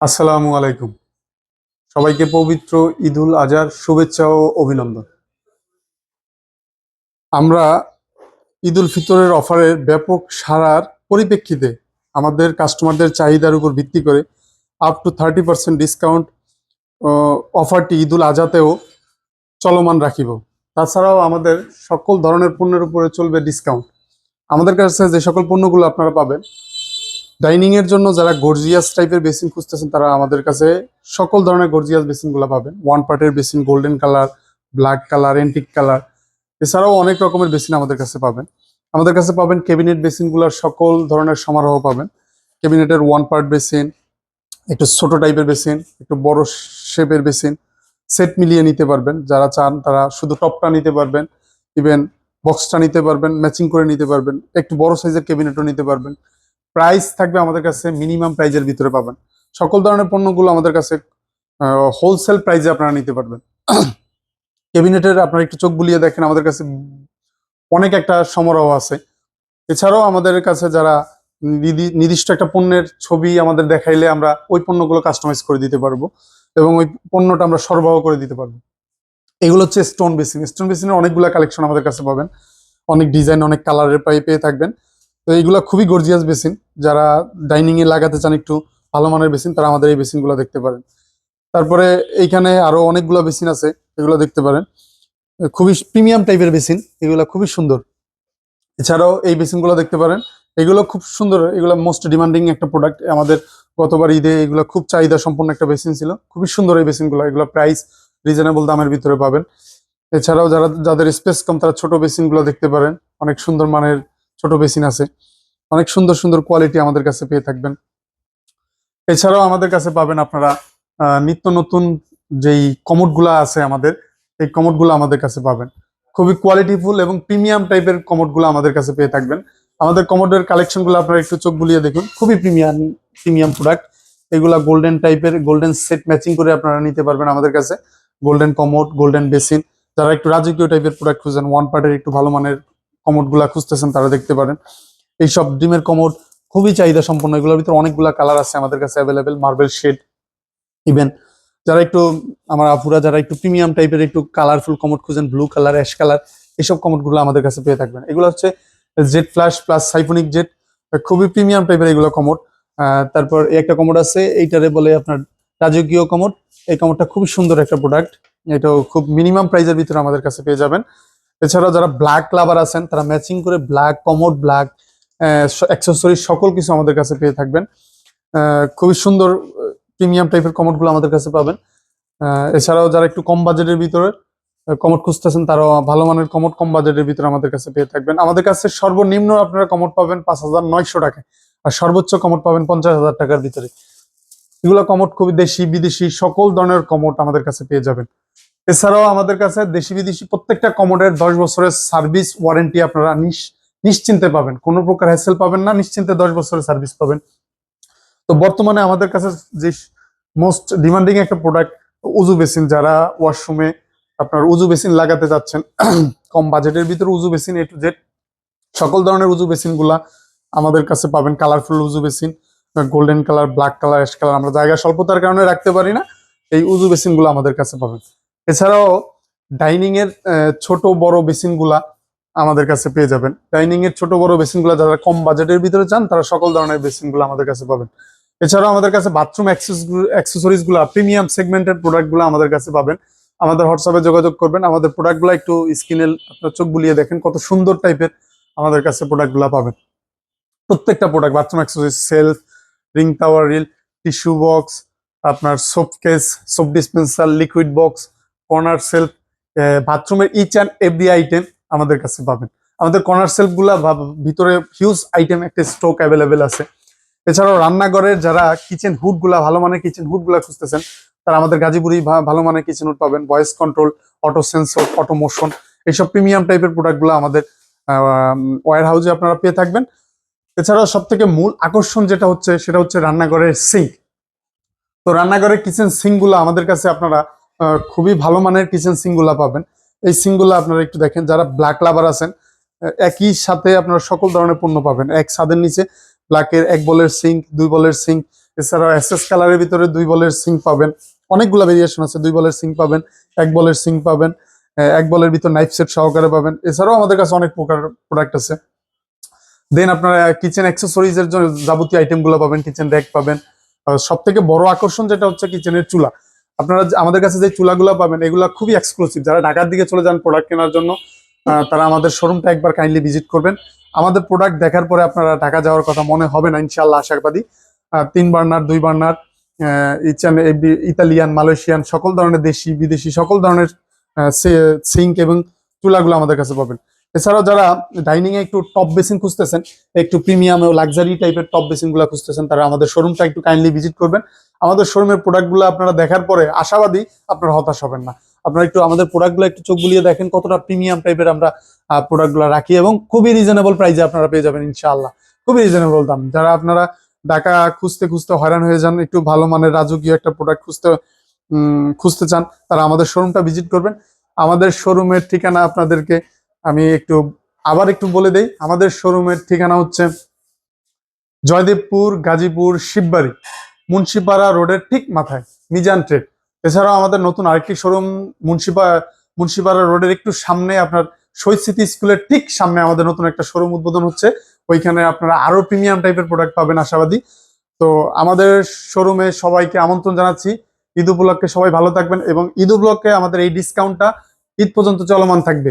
আসসালামু আলাইকুম। সবাইকে পবিত্র ঈদুল আজহার শুভেচ্ছা ও অভিনন্দন। আমরা ঈদুল ফিতরের অফারের ব্যাপক সারার পরিপ্রেক্ষিতে আমাদের কাস্টমারদের চাহিদার উপর ভিত্তি করে up to thirty percent discount অফারটি ঈদুল আজহাতেও চলমান রাখিব। তাছাড়াও আমাদের সকল ধরনের পণ্যের উপরে চলবে ডিসকাউন্ট আমাদের কাছে যে সকল পণ্যগুলো আপনারা পাবেন ডাইনিং এর জন্য যারা গর্জিয়াস টাইপের বেসিন খুঁজতেছেন, তারা আমাদের কাছে সকল ধরনের গর্জিয়াস বেসিনগুলো পাবেন ওয়ান পার্টের basin golden colour black colour antique colour এছাড়াও অনেক রকমের বেসিন আমাদের কাছে পাবেন। আমাদের কাছে পাবেন ক্যাবিনেট বেসিনগুলার সকল ধরনের সমারোহ পাবেন। ক্যাবিনেটের ওয়ান পার্ট বেসিন, একটু ছোট টাইপের বেসিন, একটু বড় শেপের বেসিন সেট মিলিয়ে নিতে পারবেন। যারা চান তারা শুধু টপটা নিতে পারবেন ইভেন বক্সটা নিতে পারবেন ম্যাচিং করে নিতে পারবেন, একটু বড় সাইজের ক্যাবিনেটও নিতে পারবেন। প্রাইস থাকবে আমাদের কাছে মিনিমাম প্রাইজের ভিতরে পাবেন। সকল ধরনের পণ্যগুলো আমাদের কাছে হোলসেল প্রাইজে আপনারা নিতে পারবেন। ক্যাবিনেটের আপনারা একটু চোখ বুলিয়ে দেখেন, আমাদের কাছে অনেক একটা সমারোহ আছে। এছাড়াও আমাদের কাছে যারা নির্দিষ্ট একটা পণ্যের ছবি আমাদের দেখাইলে আমরা ওই পণ্যগুলো কাস্টমাইজ করে দিতে পারব এবং ওই পণ্যটা আমরা সরবরাহ করে দিতে পারব। এগুলো হচ্ছে স্টোন বেসিন স্টোন বেসিনের অনেকগুলো কালেকশন আমাদের কাছে পাবেন। অনেক ডিজাইন অনেক কালারের পাই পেয়ে থাকবেন। তো এইগুলো খুবই গর্জিয়াস বেসিন যারা ডাইনিং এ লাগাতে চান একটু ভালো মানের বেসিন তারা আমাদের এই বেসিনগুলো দেখতে পারেন। তারপরে এইখানে আরও অনেকগুলো বেসিন আছে, এগুলো দেখতে পারেন। খুবই প্রিমিয়াম টাইপের বেসিন এগুলো খুবই সুন্দর। এছাড়াও এই বেসিনগুলো দেখতে পারেন। এগুলো খুব সুন্দর, এগুলো মোস্ট ডিমান্ডিং একটা প্রোডাক্ট আমাদের গতবার ঈদে এগুলো খুব চাহিদা সম্পন্ন একটা বেসিন ছিল। খুবই সুন্দর এই বেসিনগুলো এগুলো প্রাইস রিজনেবল দামের ভিতরে পাবেন। এছাড়াও যারা, যাদের স্পেস কম, তারা ছোট বেসিনগুলো দেখতে পারেন। অনেক সুন্দর মানের ছোট বেসিন আছে। অনেক সুন্দর সুন্দর কোয়ালিটি আমাদের কাছে পেয়ে থাকবেন। এছাড়াও আমাদের কাছে পাবেন আপনারা নিত্য নতুন যেই কমোডগুলো আছে আমাদের, এই কমোডগুলো আমাদের কাছে পাবেন। খুবই কোয়ালিটিফুল এবং প্রিমিয়াম টাইপের কমোডগুলো আমাদের কাছে পেয়ে থাকবেন। আমাদের কমোডের কালেকশনগুলো আপনারা একটু চোখ বুলিয়ে দেখুন। খুবই প্রিমিয়াম প্রিমিয়াম প্রোডাক্ট এগুলা গোল্ডেন টাইপের গোল্ডেন সেট ম্যাচিং করে আপনারা নিতে পারবেন আমাদের কাছে। গোল্ডেন কমোড গোল্ডেন বেসিন যারা একটু রাজকীয় টাইপের প্রোডাক্ট খুঁজছেন ওয়ান পার্টের একটু ভালো মানের কমোডগুলা খুঁজতেছেন, তারা দেখতে পারেন। এইসব ডিমের কমোড খুবই চাহিদা সম্পন্ন, এগুলোর ভিতরে অনেকগুলা কালার আছে আমাদের কাছে অ্যাভেলেবেল মার্বেল শেড ইভেন যারা একটু, আমার আপুরা যারা একটু প্রিমিয়াম টাইপের একটু কালারফুল কমোড খুঁজেন ব্লু কালার অ্যাশ কালার এইসব কমোডগুলো আমাদের কাছে পেয়ে থাকবেন। এগুলো হচ্ছে Z flash plus siphonic Z খুবই প্রিমিয়াম টাইপের এগুলো কমোড। তারপর এই একটা কমোড আছে, এইটারে বলে আপনার রাজকীয় কমোড। এই কমোডটা খুবই সুন্দর একটা প্রোডাক্ট এটাও খুব মিনিমাম প্রাইজের ভিতরে আমাদের কাছে পেয়ে যাবেন। এছাড়াও যারা ব্ল্যাক লাভার আছেন, তারা ম্যাচিং করে ব্ল্যাক কমোড ব্ল্যাক অ্যাক্সেসরি সকল কিছু আমাদের কাছে পেয়ে থাকবেন। খুবই সুন্দর প্রিমিয়াম টাইপের কমোডগুলো আমাদের কাছে পাবেন। এছাড়াও যারা একটু কম বাজেটের ভিতরে কমোড খুঁজতেছেন, তারাও ভালো মানের কমোড কম বাজেটের ভিতরে আমাদের কাছে পেয়ে থাকবেন। আমাদের কাছে সর্বনিম্ন আপনারা কমোড পাবেন পাঁচ হাজার নয়শো টাকায়, আর সর্বোচ্চ কমোড পাবেন পঞ্চাশ হাজার টাকার ভিতরে। এগুলো কমোড খুবই দেশি, বিদেশি, সকল ধরনের কমোড আমাদের কাছে পেয়ে যাবেন। এছাড়াও আমাদের কাছে দেশি বিদেশি প্রত্যেকটা কমোডের দশ বছরের সার্ভিস ওয়ারেন্টি আপনারা নিশ- নিশ্চিন্তে পাবেন। কোনো প্রকার হ্যাসেল পাবেন না, নিশ্চিন্তে দশ বছরের সার্ভিস পাবেন। তো বর্তমানে আমাদের কাছে যে মোস্ট ডিমান্ডিং একটা প্রোডাক্ট উজু বেসিন, যারা ওয়াশরুমে আপনার উজু বেসিন লাগাতে যাচ্ছেন, কম বাজেটের ভিতরে উজু বেসিন এ টু জেড সকল ধরনের উজু বেসিনগুলা আমাদের কাছে পাবেন। কালারফুল উজু basin golden colour black colour ash colour আমরা জায়গা স্বল্পতার কারণে রাখতে পারি না, এই উজু বেসিনগুলো আমাদের কাছে পাবেন। এছাড়াও ডাইনিং এর ছোট বড় বেসিনগুলা আমাদের কাছে পেয়ে যাবেন। ডাইনিং এর ছোট বড় বেসিনগুলা যারা কম বাজেটের ভিতরে চান, তারা সকল ধরনের বেসিনগুলো আমাদের কাছে পাবেন। এছাড়াও আমাদের কাছে বাথরুম অ্যাক্সেসরিজগুলা প্রিমিয়াম সেগমেন্টের প্রোডাক্টগুলো আমাদের কাছে পাবেন। আমাদের হোয়াটসঅ্যাপে যোগাযোগ করবেন। আমাদের প্রোডাক্টগুলো একটু স্ক্রিনে আপনার চোখ বুলিয়ে দেখেন, কত সুন্দর টাইপের আমাদের কাছে প্রোডাক্টগুলা পাবেন। প্রত্যেকটা product bathroom accessories shelf ring towel rail tissue box আপনার soap case soap dispenser liquid box corner shelf বাথরুমের ইচ অ্যান্ড এভরি আইটেম আমাদের কাছে পাবেন। আমাদের কর্নার সেলফগুলা ভিতরে হিউজ আইটেম একটা স্টক অ্যাভেলেবেল আছে। এছাড়াও রান্নাঘরের যারা কিচেন হুডগুলা, ভালো মানের কিচেন হুডগুলা খুঁজতেছেন, তারা আমাদের গাজীপুরি ভালো মানের কিচেন হুড পাবেন। Voice control auto sensor auto motion এইসব প্রিমিয়াম টাইপের প্রোডাক্টগুলো আমাদের ওয়ার হাউসে আপনারা পেয়ে থাকবেন। এছাড়াও সব থেকে মূল আকর্ষণ যেটা হচ্ছে, সেটা হচ্ছে রান্নাঘরের সিঙ্ক তো রান্নাঘরের কিচেন সিঙ্কগুলো আমাদের কাছে আপনারা খুবই ভালো মানের কিচেন সিঙ্কগুলা পাবেন। এই সিঙ্কগুলো আপনারা একটু দেখেন, যারা ব্ল্যাক লাভার আছেন একই সাথে আপনারা সকল ধরনের পণ্য পাবেন। এক ছাদের নিচে ব্ল্যাকের এক বলের সিঙ্ক দুই বলের সিঙ্ক এছাড়াও এসএস কালারের ভিতরে দুই বলের সিঙ্ক পাবেন। অনেকগুলো ভেরিয়েশন আছে, দুই বলের সিং পাবেন, এক বলের সিং পাবেন এক বলের ভিতর নাইফ সেট সহকারে পাবেন। এছাড়াও আমাদের কাছে অনেক প্রকার প্রোডাক্ট আছে। দেন আপনারা কিচেন অ্যাক্সেসরিজ এর জন্য যাবতীয় আইটেমগুলো পাবেন কিচেন র্যাক পাবেন। সব থেকে বড় আকর্ষণ যেটা হচ্ছে কিচেনের চুলা। আপনারা আমাদের কাছে যে চুলাগুলো পাবেন, এগুলো খুবই এক্সক্লুসিভ যারা ঢাকার দিকে চলে যান প্রোডাক্ট কেনার জন্য তারা আমাদের শোরুমটা একবার কাইন্ডলি ভিজিট করবেন। আমাদের প্রোডাক্ট দেখার পরে আপনারা ঢাকা যাওয়ার কথা মনে হবে না ইনশাল্লাহ আশাবাদী। তিন বার্নার, দুই বার্নার ইচান ইতালিয়ান, মালয়েশিয়ান, সকল ধরনের দেশি, বিদেশি, সকল ধরনের সিঙ্ক এবং চুলাগুলো আমাদের কাছে পাবেন। এছাড়াও যারা ডাইনিং এ একটু টপ বেসিন খুঁজতেছেন, একটু প্রিমিয়াম ও লাক্সারি টাইপের টপ বেসিনগুলো খুঁজতেছেন, তারা আমাদের শোরুমটা একটু কাইন্ডলি ভিজিট করবেন। আমাদের শোরুমের প্রোডাক্টগুলো আপনারা দেখার পরে আশাবাদী আপনারা হতাশ হবেন না। আপনারা একটু আমাদের প্রোডাক্টগুলো একটু চোখ বুলিয়ে দেখেন কতটা প্রিমিয়াম টাইপের আমরা প্রোডাক্টগুলো রাখি এবং খুবই রিজনেবল প্রাইসে আপনারা পেয়ে যাবেন ইনশাআল্লাহ। খুবই রিজনেবল দাম। যারা আপনারা ঢাকা খুঁজতে খুঁজতে হয়রান হয়ে যান, একটু ভালো মানের রাজকীয় একটা প্রোডাক্ট খুঁজতে খুঁজতে চান, তারা আমাদের শোরুমটা ভিজিট করবেন। আমাদের শোরুমের ঠিকানা আপনাদেরকে আমি একটু, আবার একটু বলে দেই, আমাদের শোরুমের ঠিকানা হচ্ছে জয়দেবপুর, গাজীপুর, শিববাড়ি, মুন্সিপাড়া রোডের ঠিক মাথায়, মিজান ট্রেড এছাড়াও আমাদের নতুন আরেকটি শোরুম মুন্সিপা, মুন্সিপাড়া রোডের একটু সামনে আপনার শহীদ স্মৃতি স্কুলের ঠিক সামনে আমাদের নতুন একটা শোরুম উদ্বোধন হচ্ছে। ওইখানে আপনারা আরও প্রিমিয়াম টাইপের প্রোডাক্ট পাবেন আশাবাদী। তো আমাদের শোরুমে সবাইকে আমন্ত্রণ জানাচ্ছি। ঈদ উপলক্ষে সবাই ভালো থাকবেন এবং ঈদ উপলক্ষে আমাদের এই ডিসকাউন্টটা ঈদ পর্যন্ত চলমান থাকবে।